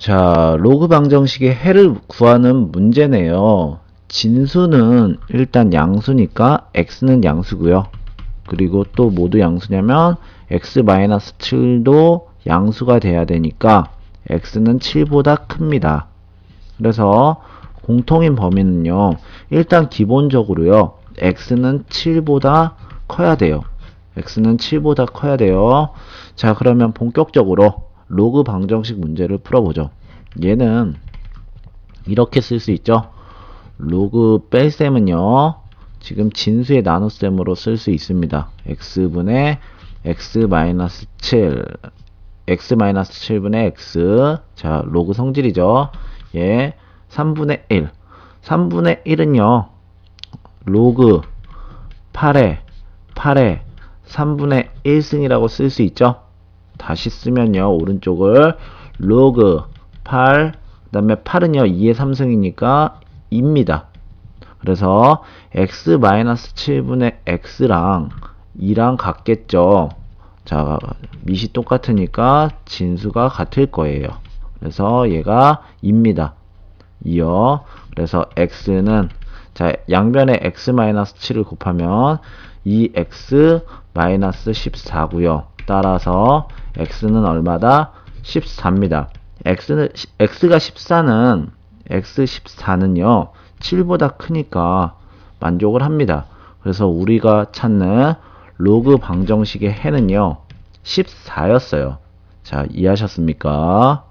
자, 로그 방정식의 해를 구하는 문제네요. 진수는 일단 양수니까 x는 양수고요. 그리고 또 모두 양수냐면 x-7도 양수가 돼야 되니까 x는 7보다 큽니다. 그래서 공통인 범위는요. 일단 기본적으로요. x는 7보다 커야 돼요. x는 7보다 커야 돼요. 자, 그러면 본격적으로 로그 방정식 문제를 풀어보죠. 얘는 이렇게 쓸 수 있죠. 로그 뺄셈은요. 지금 진수의 나눗셈으로 쓸 수 있습니다. x분의 x-7 x-7분의 x 자 로그 성질이죠. 예, 3분의 1 3분의 1은요. 로그 8에 8에 3분의 1승이라고 쓸 수 있죠. 다시 쓰면요. 오른쪽을 로그 8, 그 다음에 8은요. 2의 3승이니까 2입니다. 그래서 x-7분의 x랑 2랑 같겠죠. 자, 밑이 똑같으니까 진수가 같을 거예요. 그래서 얘가 2입니다. 2요. 그래서 x는 자, 양변에 x-7을 곱하면 2x-14고요. 따라서 x는 얼마다? 14입니다. x는 x가 14는 x14는요. 7보다 크니까 만족을 합니다. 그래서 우리가 찾는 로그 방정식의 해는요. 14였어요. 자, 이해하셨습니까?